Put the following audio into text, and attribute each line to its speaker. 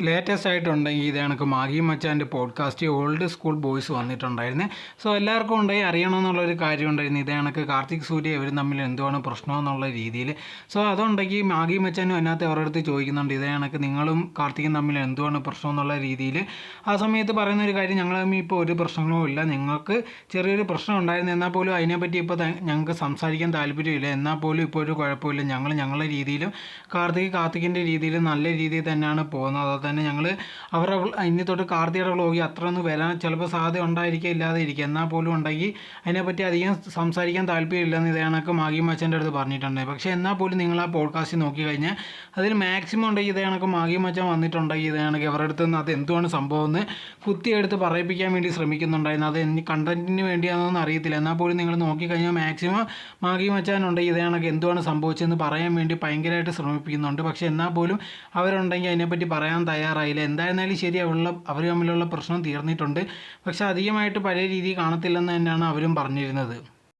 Speaker 1: Latest ആയിട്ടുണ്ടെങ്കിൽ ഇത് കണക്ക് മാഗി മച്ചാന്റെ പോഡ്കാസ്റ്റ് ഓൾഡ് സ്കൂൾ ബോയ്സ് വന്നിട്ടുണ്ടായിരുന്നു. സോ എല്ലാവർക്കും ഉണ്ടെങ്കിൽ അറിയണമെന്നുള്ളൊരു കാര്യം ഉണ്ടായിരുന്നു. ഇത് കണക്ക് കാർത്തിക് സൂര്യ ഇവർ തമ്മിൽ എന്തുവാണ് പ്രശ്നം എന്നുള്ള രീതിയിൽ. സോ അതുണ്ടെങ്കിൽ മാഗി മച്ചാനും അതിനകത്ത് അവരുടെ ചോദിക്കുന്നുണ്ട്. ഇതേ കണക്ക് നിങ്ങളും കാർത്തിക്കും തമ്മിൽ എന്തുവാണ് പ്രശ്നം എന്നുള്ള രീതിയിൽ. ആ സമയത്ത് പറയുന്ന ഒരു കാര്യം ഞങ്ങൾ തമ്മിൽ ഇപ്പോൾ ഒരു പ്രശ്നങ്ങളും ഇല്ല. നിങ്ങൾക്ക് ചെറിയൊരു പ്രശ്നം ഉണ്ടായിരുന്നു എന്നാൽ പോലും അതിനെപ്പറ്റി ഇപ്പോൾ ഞങ്ങൾക്ക് സംസാരിക്കാൻ താല്പര്യമില്ല. എന്നാൽ പോലും ഇപ്പോൾ ഒരു കുഴപ്പമില്ല. ഞങ്ങൾ ഞങ്ങളുടെ രീതിയിലും കാർത്തിക് കാർത്തികിന്റെ രീതിയിലും നല്ല രീതിയിൽ തന്നെയാണ് പോകുന്നത്. തന്നെ ഞങ്ങൾ അവർ ഇനി തൊട്ട് കാർത്തിയുടെ അത്ര ഒന്നും വരാൻ ചിലപ്പോൾ സാധ്യത ഉണ്ടായിരിക്കുക ഇല്ലാതെ ഇരിക്കുക എന്നാൽ പോലും ഉണ്ടെങ്കിൽ അതിനെപ്പറ്റി അധികം സംസാരിക്കാൻ താല്പര്യമില്ലെന്ന് ഇതേ കണക്ക് മാഗി മച്ചന്റെ അടുത്ത് പറഞ്ഞിട്ടുണ്ട്. പക്ഷേ എന്നാൽ പോലും നിങ്ങൾ ആ പോഡ്കാസ്റ്റ് നോക്കി കഴിഞ്ഞാൽ അതിൽ മാക്സിമം ഉണ്ടെങ്കിൽ ഇതേ മാഗി മച്ചൻ വന്നിട്ടുണ്ടെങ്കിൽ ഇതേ അവരുടെ അടുത്ത് നിന്ന് അത് എന്തുവാണ് സംഭവം എന്ന് കുത്തിയെടുത്ത് പറയിപ്പിക്കാൻ വേണ്ടി ശ്രമിക്കുന്നുണ്ടായിരുന്നു. അത് ഇനി കണ്ടന്റിന് വേണ്ടിയാണെന്നൊന്നും അറിയത്തില്ല. എന്നാൽ പോലും നിങ്ങൾ നോക്കിക്കഴിഞ്ഞാൽ മാക്സിമം മാഗി മച്ചാനുണ്ടെങ്കിൽ ഇതേ കണക്ക് എന്തുവാണ് സംഭവിച്ചതെന്ന് പറയാൻ വേണ്ടി ഭയങ്കരമായിട്ട് ശ്രമിപ്പിക്കുന്നുണ്ട്. പക്ഷേ എന്നാൽ പോലും അവരുണ്ടെങ്കിൽ അതിനെപ്പറ്റി പറയാൻ തയ്യാറായില്ല. എന്തായിരുന്നാലും ശരി അവളുള്ള അവർ തമ്മിലുള്ള പ്രശ്നം തീർന്നിട്ടുണ്ട്. പക്ഷേ അധികമായിട്ട് പഴയ രീതി കാണത്തില്ലെന്ന് തന്നെയാണ് അവരും പറഞ്ഞിരുന്നത്.